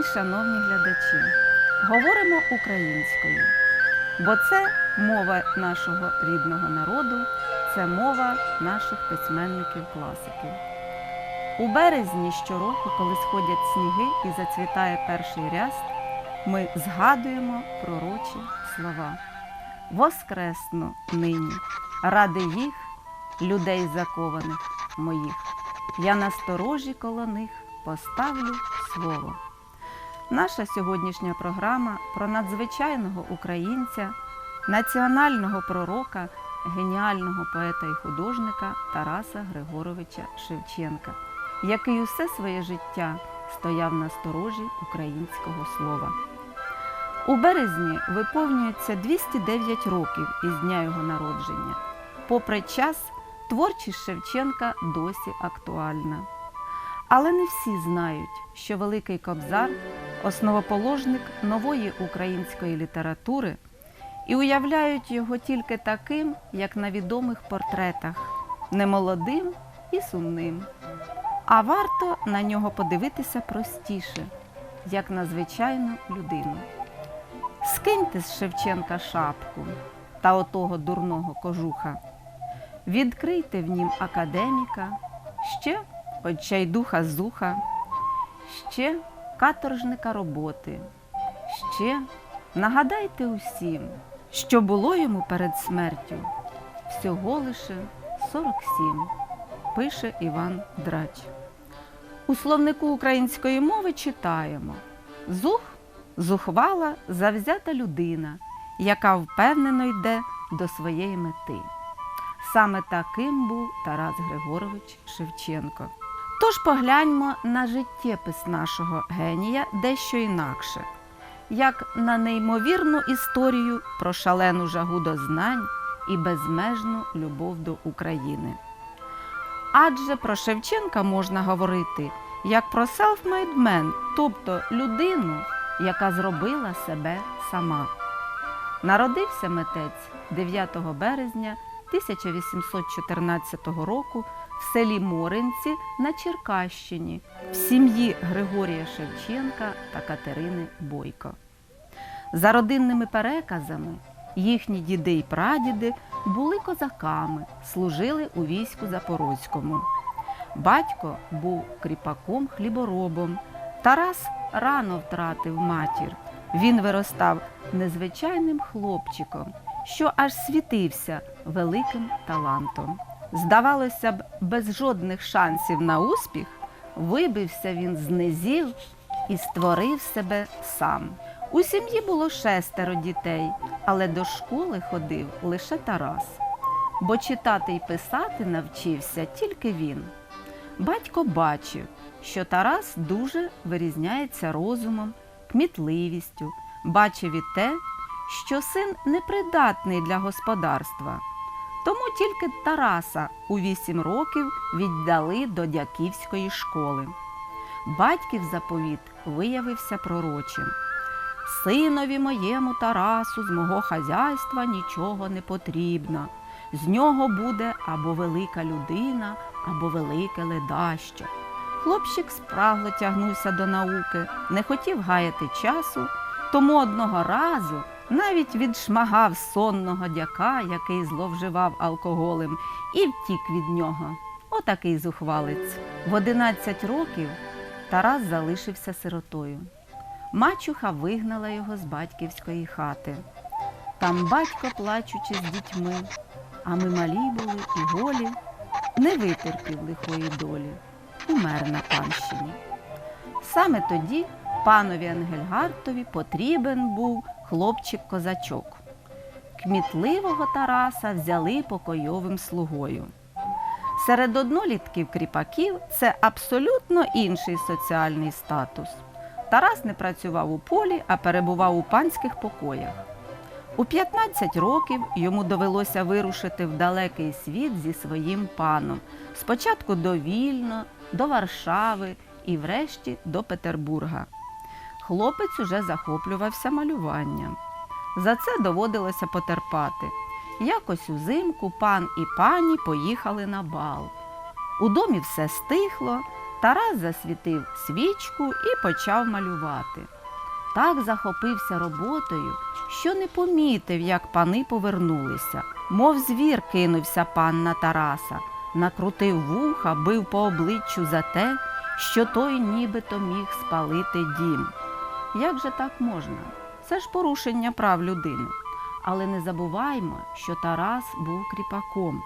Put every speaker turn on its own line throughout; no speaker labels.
день, шановні глядачі. Говоримо українською, бо це мова нашого рідного народу, це мова наших письменників-класиків. У березні щороку, коли сходять сніги і зацвітає перший ряст, ми згадуємо пророчі слова. Воскресну нині, ради їх, людей закованих моїх. Я на сторожі коло них поставлю слово. Наша сьогоднішня програма про надзвичайного українця, національного пророка, геніального поета і художника Тараса Григоровича Шевченка, який усе своє життя стояв на сторожі українського слова. У березні виповнюється 209 років із дня його народження. Попри час, творчість Шевченка досі актуальна. Але не всі знають, що Великий Кобзар основоположник нової української літератури і уявляють його тільки таким, як на відомих портретах, немолодим і сумним. А варто на нього подивитися простіше, як на звичайну людину. Скиньте з Шевченка шапку та отого дурного кожуха, відкрийте в нім академіка, ще отчайдуха зуха, ще каторжника роботи, ще нагадайте усім, що було йому перед смертю всього лише 47, пише Іван Драч. У словнику української мови читаємо Зух зухвала завзята людина, яка впевнено йде до своєї мети. Саме таким був Тарас Григорович Шевченко. Тож погляньмо на життєпис нашого генія дещо інакше, як на неймовірну історію про шалену жагу до знань і безмежну любов до України. Адже про Шевченка можна говорити як про self-made man, тобто людину, яка зробила себе сама. Народився митець 9 березня 1814 року в селі Моринці на Черкащині в сім'ї Григорія Шевченка та Катерини Бойко. За родинними переказами, їхні діди й прадіди були козаками, служили у війську Запорозькому. Батько був кріпаком хліборобом. Тарас рано втратив матір. Він виростав незвичайним хлопчиком, що аж світився великим талантом. Здавалося б, без жодних шансів на успіх, вибився він з низів і створив себе сам. У сім'ї було шестеро дітей, але до школи ходив лише Тарас, бо читати й писати навчився тільки він. Батько бачив, що Тарас дуже вирізняється розумом, кмітливістю, бачив і те, що син непридатний для господарства. Тому тільки Тараса у вісім років віддали до дяківської школи. Батьків заповіт виявився пророчим. Синові моєму Тарасу з мого хазяйства нічого не потрібно. З нього буде або велика людина, або велике ледащо. Хлопчик спрагло тягнувся до науки, не хотів гаяти часу, тому одного разу навіть відшмагав сонного дяка, який зловживав алкоголем, і втік від нього. Отакий зухвалець. В 11 років Тарас залишився сиротою. Мачуха вигнала його з батьківської хати. Там батько, плачучи з дітьми, а ми малі були і голі, не витерпів лихої долі, умер на панщині. Саме тоді панові Ангельгартові потрібен був хлопчик-козачок. Кмітливого Тараса взяли покойовим слугою. Серед однолітків кріпаків це абсолютно інший соціальний статус. Тарас не працював у полі, а перебував у панських покоях. У 15 років йому довелося вирушити в далекий світ зі своїм паном. Спочатку до Вільно, до Варшави і врешті до Петербурга. Хлопець уже захоплювався малюванням. За це доводилося потерпати. Якось узимку пан і пані поїхали на бал. У домі все стихло, Тарас засвітив свічку і почав малювати. Так захопився роботою, що не помітив, як пани повернулися. Мов звір кинувся пан на Тараса, накрутив вуха, бив по обличчю за те, що той нібито міг спалити дім. Як же так можна? Це ж порушення прав людини. Але не забуваймо, що Тарас був кріпаком.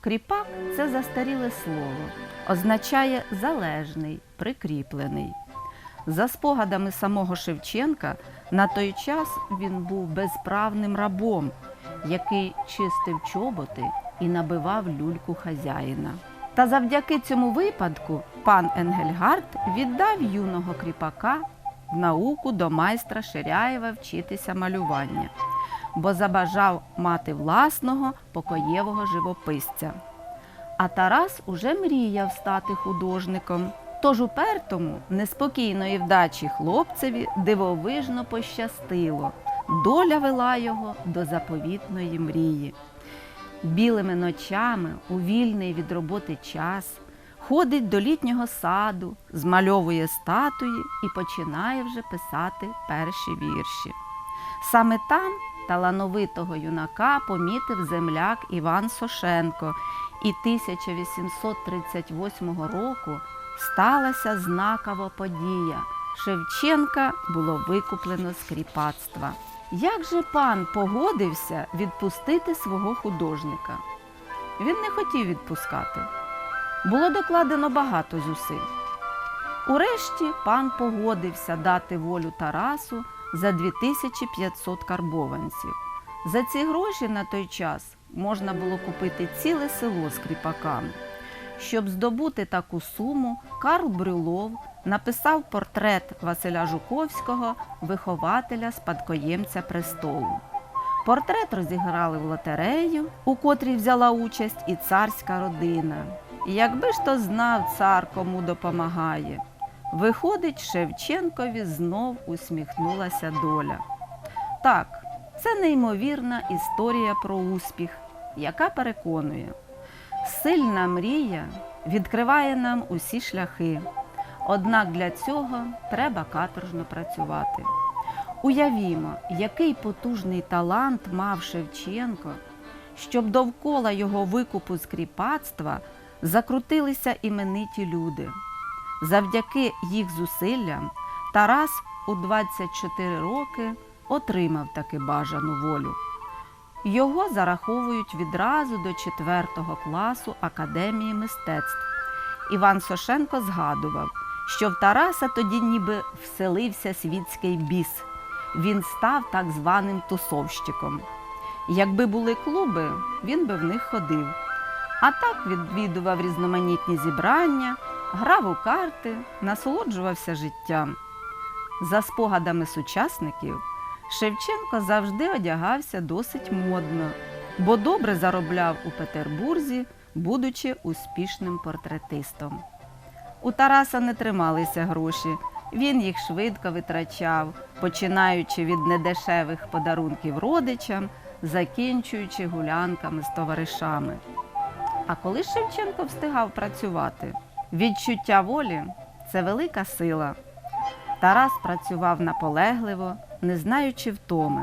Кріпак це застаріле слово, означає залежний, прикріплений. За спогадами самого Шевченка, на той час він був безправним рабом, який чистив чоботи і набивав люльку хазяїна. Та завдяки цьому випадку пан Енгельгард віддав юного кріпака науку до майстра Ширяєва вчитися малювання, бо забажав мати власного покоєвого живописця. А Тарас уже мріяв стати художником. Тож упертому, неспокійної вдачі хлопцеві дивовижно пощастило. Доля вела його до заповітної мрії. Білими ночами, у вільний від роботи час, ходить до літнього саду, змальовує статуї і починає вже писати перші вірші. Саме там талановитого юнака помітив земляк Іван Сошенко, і 1838 року сталася знакова подія. Шевченка було викуплено з кріпацтва. Як же пан погодився відпустити свого художника? Він не хотів відпускати. Було докладено багато зусиль. Урешті пан погодився дати волю Тарасу за 2500 карбованців. За ці гроші на той час можна було купити ціле село з кріпаками. Щоб здобути таку суму, Карл Брюлов написав портрет Василя Жуковського, вихователя спадкоємця престолу. Портрет розіграли в лотерею, у котрій взяла участь і царська родина. Якби ж то знав цар, кому допомагає. Виходить, Шевченкові знов усміхнулася доля. Так, це неймовірна історія про успіх, яка переконує, сильна мрія відкриває нам усі шляхи. Однак для цього треба каторжно працювати. Уявімо, який потужний талант мав Шевченко, щоб довкола його викупу з кріпацтва закрутилися імениті люди. Завдяки їх зусиллям Тарас у 24 роки отримав таки бажану волю. Його зараховують відразу до 4 класу Академії мистецтв. Іван Сошенко згадував, що в Тараса тоді ніби вселився світський біс. Він став так званим тусовщиком. Якби були клуби, він би в них ходив. А так відвідував різноманітні зібрання, грав у карти, насолоджувався життям. За спогадами сучасників, Шевченко завжди одягався досить модно, бо добре заробляв у Петербурзі, будучи успішним портретистом. У Тараса не трималися гроші, він їх швидко витрачав, починаючи від недешевих подарунків родичам, закінчуючи гулянками з товаришами. А коли Шевченко встигав працювати? Відчуття волі це велика сила. Тарас працював наполегливо, не знаючи втоми.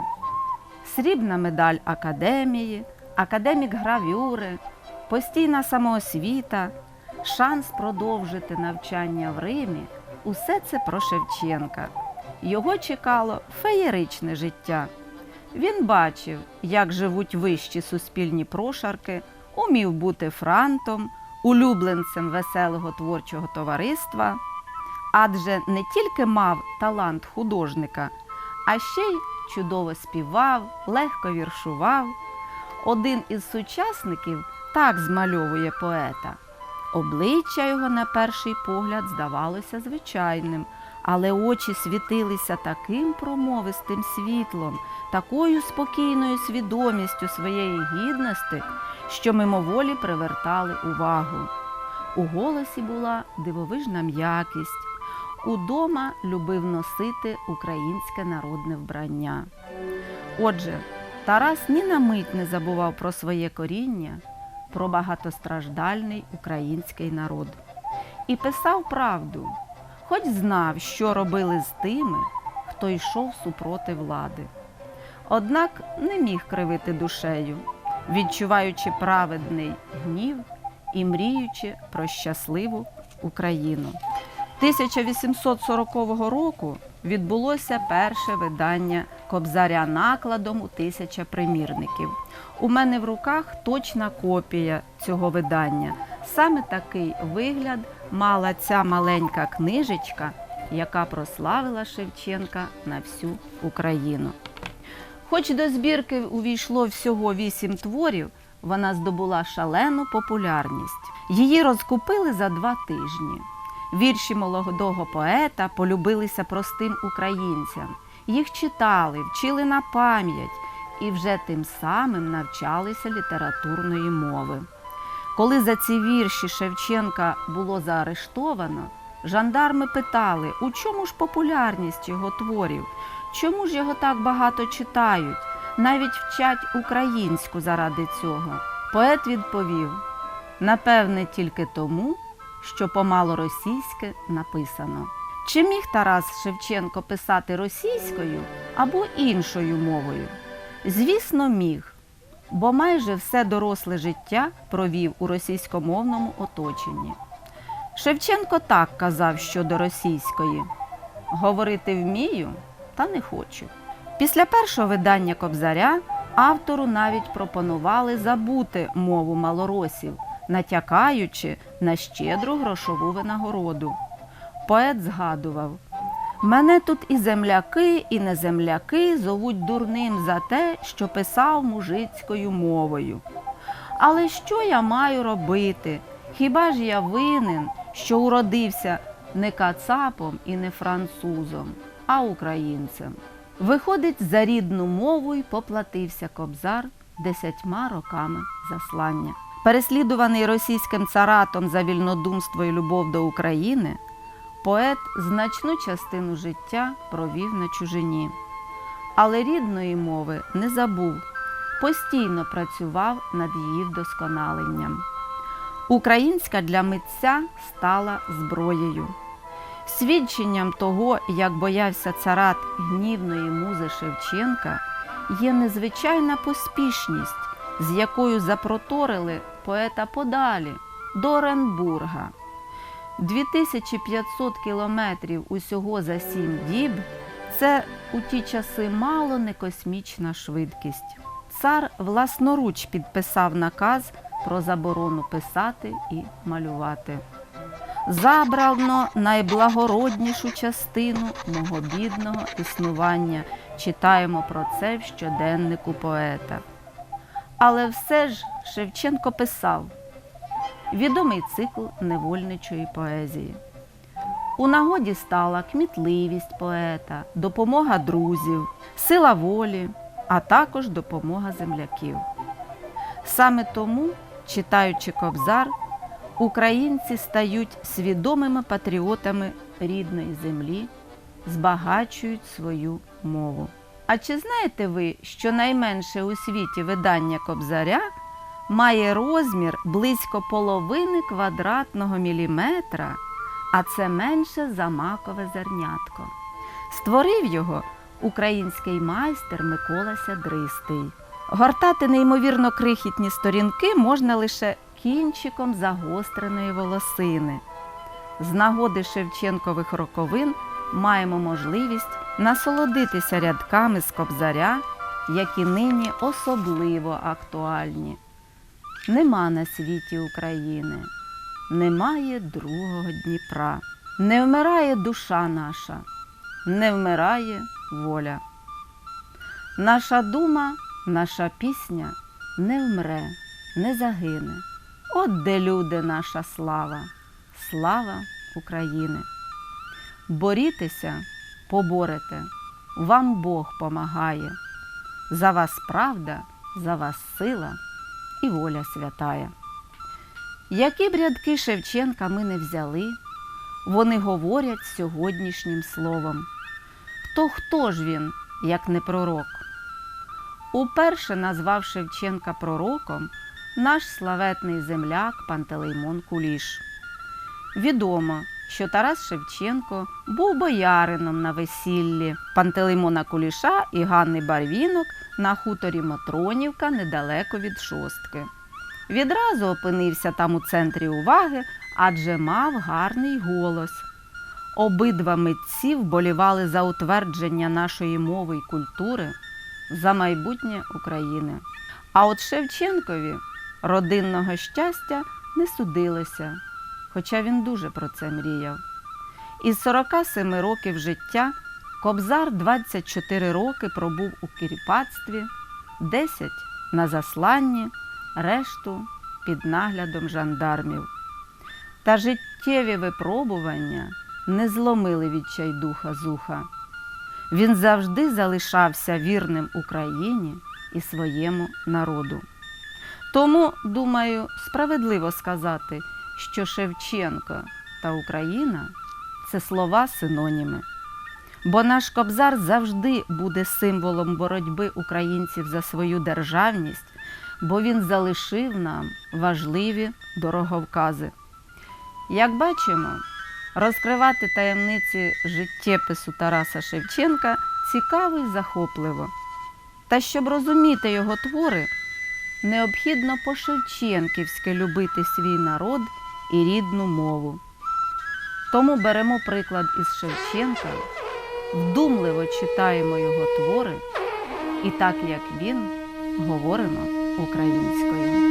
Срібна медаль академії, академік гравюри, постійна самоосвіта, шанс продовжити навчання в Римі усе це про Шевченка. Його чекало феєричне життя. Він бачив, як живуть вищі суспільні прошарки, умів бути франтом, улюбленцем веселого творчого товариства, адже не тільки мав талант художника, а ще й чудово співав, легко віршував. Один із сучасників так змальовує поета. Обличчя його на перший погляд здавалося звичайним, але очі світилися таким промовистим світлом, такою спокійною свідомістю своєї гідності, що мимоволі привертали увагу. У голосі була дивовижна м'якість. Удома любив носити українське народне вбрання. Отже, Тарас ні на мить не забував про своє коріння, про багатостраждальний український народ. і писав правду, хоч знав, що робили з тими, хто йшов супроти влади. Однак не міг кривити душею, відчуваючи праведний гнів і мріючи про щасливу Україну. 1840 року відбулося перше видання Кобзаря накладом у тисяча примірників. У мене в руках точна копія цього видання. Саме такий вигляд мала ця маленька книжечка, яка прославила Шевченка на всю Україну. Хоч до збірки увійшло всього вісім творів, вона здобула шалену популярність. Її розкупили за два тижні. Вірші молодого поета полюбилися простим українцям. Їх читали, вчили на пам'ять і вже тим самим навчалися літературної мови. Коли за ці вірші Шевченка було заарештовано, жандарми питали, у чому ж популярність його творів, чому ж його так багато читають, навіть вчать українську заради цього. Поет відповів: напевне, тільки тому, що помало російське написано. Чи міг Тарас Шевченко писати російською або іншою мовою? Звісно, міг, бо майже все доросле життя провів у російськомовному оточенні. Шевченко так казав щодо російської: говорити вмію, та не хочу. Після першого видання Кобзаря автору навіть пропонували забути мову малоросів, натякаючи на щедру грошову винагороду. Поет згадував: Мене тут і земляки, і неземляки зовуть дурним за те, що писав мужицькою мовою. Але що я маю робити? Хіба ж я винен, що уродився не кацапом і не французом, а українцем? Виходить, за рідну мову й поплатився кобзар десятьма роками заслання. Переслідуваний російським царатом за вільнодумство і любов до України, поет значну частину життя провів на чужині. Але рідної мови не забув, постійно працював над її вдосконаленням. Українська для митця стала зброєю. Свідченням того, як боявся царат гнівної музи Шевченка, є незвичайна поспішність, з якою запроторили поета подалі до Оренбурга. 2500 кілометрів усього за сім діб це у ті часи мало не космічна швидкість. Цар власноруч підписав наказ про заборону писати і малювати. Забрано найблагороднішу частину мого бідного існування. Читаємо про це в щоденнику поета. Але все ж Шевченко писав відомий цикл невольничої поезії. У нагоді стала кмітливість поета, допомога друзів, сила волі, а також допомога земляків. Саме тому, читаючи Кобзар, українці стають свідомими патріотами рідної землі, збагачують свою мову. А чи знаєте ви, що найменше у світі видання Кобзаря має розмір близько половини квадратного міліметра, а це менше за макове зернятко? Створив його український майстер Микола Сядристий. Гортати неймовірно крихітні сторінки можна лише кінчиком загостреної волосини. З нагоди Шевченкових роковин маємо можливість насолодитися рядками з кобзаря, які нині особливо актуальні. Нема на світі України, немає другого Дніпра, не вмирає душа наша, не вмирає воля. Наша дума, наша пісня не вмре, не загине. От де люди наша слава, слава України. Борітеся, поборете, вам Бог помагає. За вас правда, за вас сила і воля святая. Які б рядки Шевченка ми не взяли, вони говорять сьогоднішнім словом. То хто ж він, як не пророк? Уперше назвав Шевченка пророком наш славетний земляк Пантелеймон Куліш. Відомо, що Тарас Шевченко був боярином на весіллі Пантелеймона Куліша і Ганни Барвінок на хуторі Матронівка недалеко від шостки. Відразу опинився там у центрі уваги, адже мав гарний голос. Обидва митці вболівали за утвердження нашої мови й культури, за майбутнє України. А от Шевченкові родинного щастя не судилося, хоча він дуже про це мріяв. Із 47 років життя Кобзар 24 роки пробув у кіріпацтві, 10 на засланні, решту під наглядом жандармів. Та життєві випробування не зломили відчайдуха зуха. Він завжди залишався вірним Україні і своєму народу. Тому, думаю, справедливо сказати, що Шевченко та Україна це слова синоніми. Бо наш кобзар завжди буде символом боротьби українців за свою державність, бо він залишив нам важливі дороговкази. Як бачимо, розкривати таємниці життєпису Тараса Шевченка цікаво і захопливо. Та щоб розуміти його твори, необхідно по-шевченківськи любити свій народ і рідну мову. Тому беремо приклад із Шевченка, вдумливо читаємо його твори і так, як він, говоримо українською.